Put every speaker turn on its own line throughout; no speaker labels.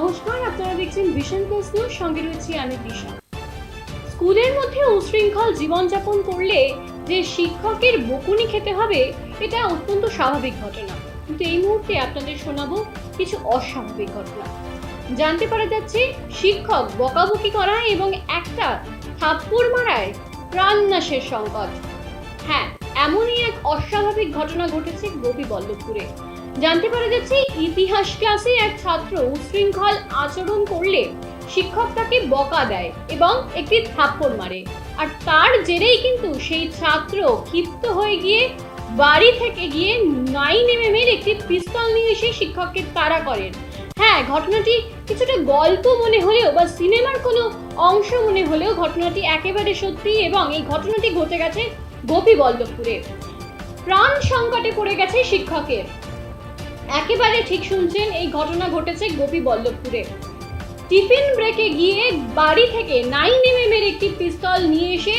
নমস্কার, আপনারা দেখছেন ভিশন প্লাস নিউজ সঙ্গে রয়েছি আমি দিশা। স্কুলের মধ্যে উশৃঙ্খল জীবনযাপন করলে যে শিক্ষকের বকুনি খেতে হবে, এটা অত্যন্ত স্বাভাবিক ঘটনা। কিন্তু এই মুহূর্তে আপনাদের শোনাবো কিছু অস্বাভাবিক ঘটনা। জানতে পারা যাচ্ছে, শিক্ষক বকাবকি করা এবং একটা থাপ্পড় মারায় প্রাণনাশের সংকট। হ্যাঁ এমনই এক অস্বাভাবিক ঘটনা ঘটেছে গোপী বল্লভপুরে জানতে পারা যাচ্ছে, ইতিহাস ক্লাসে এক ছাত্র উশৃঙ্খল আচরণ করলে শিক্ষক তাকে বকা দেয় এবং একটি থাপ্পড় মারে। আর তার জেরেই কিন্তু সেই ছাত্র ক্ষিপ্ত হয়ে গিয়ে বাড়ি থেকে গিয়ে নাইন এম এর একটি পিস্তল নিয়ে এসে শিক্ষককে তাড়া করেন। হ্যাঁ ঘটনাটি কিছুটা গল্প মনে হলেও বা সিনেমার কোনো অংশ মনে হলেও ঘটনাটি একেবারে সত্যি এবং এই ঘটনাটি ঘটে গেছে গোপী বল্লভপুরে প্রাণ সংকটে পড়ে গেছে শিক্ষকের। একেবারে ঠিক শুনছেন এই ঘটনা ঘটেছে গোপী বল্লভপুরে। টিফিন ব্রেকে গিয়ে বাড়ি থেকে নাইন এম এর একটি পিস্তল নিয়ে এসে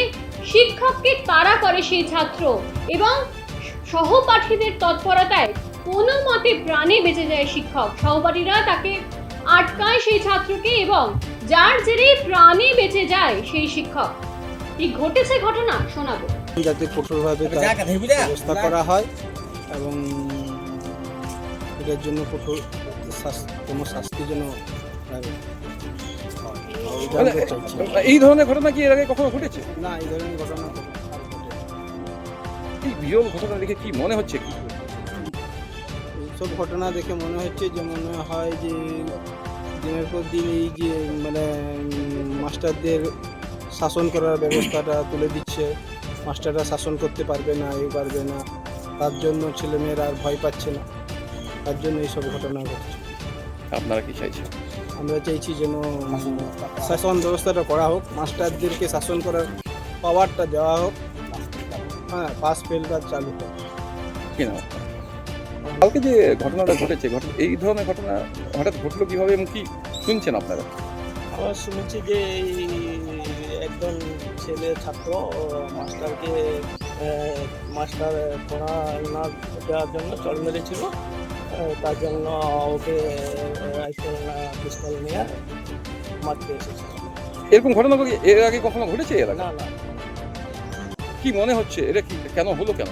শিক্ষককে তাড়া করে সেই ছাত্র এবং সহপাঠীদের তৎপরতায় কোনো মতে প্রাণে বেঁচে যায় শিক্ষক। সহপাঠীরা তাকে আটকায় সেই ছাত্রকে এবং যার জেরে প্রাণে বেঁচে যায় সেই শিক্ষক। কি ঘটেছে ঘটনা শোনাবো।
যাতে কঠোরভাবে ব্যবস্থা করা হয় এবং এটার জন্য কঠোর কোনো শাস্তি যেন
মানে। এই ধরনের ঘটনা কি এর আগে কখনো ঘটেছে
না এই ধরনের ঘটনা।
এই বিরল ঘটনা দেখে কি মনে হচ্ছে কি
এইসব ঘটনা দেখে মনে হচ্ছে যে মনে হয় যে দিনের পর দিন এই যে মানে মাস্টারদের শাসন করার ব্যবস্থাটা তুলে দিচ্ছে মাস্টাররা শাসন করতে পারবে না এ পারবে না তার জন্য ছেলেমেয়েরা আর ভয় পাচ্ছে না তার জন্য এইসব ঘটনা ঘটছে।
আপনারা কি চাইছেন?
আমরা চাইছি যেন শাসন ব্যবস্থাটা করা হোক মাস্টারদেরকে শাসন করার পাওয়ারটা দেওয়া হোক হ্যাঁ পাস ফেলটা চালু হোক।
কি না কালকে যে ঘটনাটা ঘটেছে ঘট- এই ধরনের ঘটনা হঠাৎ ঘটলো কীভাবে এবং কি শুনছেন আপনারা?
আমরা শুনেছি যে এই একজন ছেলে ছাত্র মাস্টারকে মাস্টার পড়া না দেওয়ার জন্য চল মেরেছিল। তার জন্য ওকে রাইফেল পিস্তল নিয়ে মারতে এসেছিল
এরকম ঘটনা কি এর আগে কখনো ঘটেছে এর আগে?
না না।
কি মনে হচ্ছে? এটা কি কেন হলো কেন?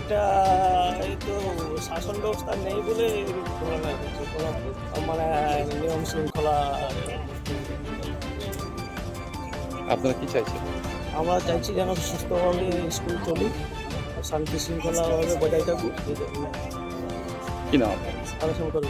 এটা এই তো শাসন ব্যবস্থা নেই বলে মানে নিয়ম শৃঙ্খলা
আপনারা কি চাইছেন?
আমরা চাইছি যেন সুস্থভাবে স্কুল চলুক শান্তি শৃঙ্খলাভাবে বজায় থাকুক।
কি না আপনার
আলোচনা করব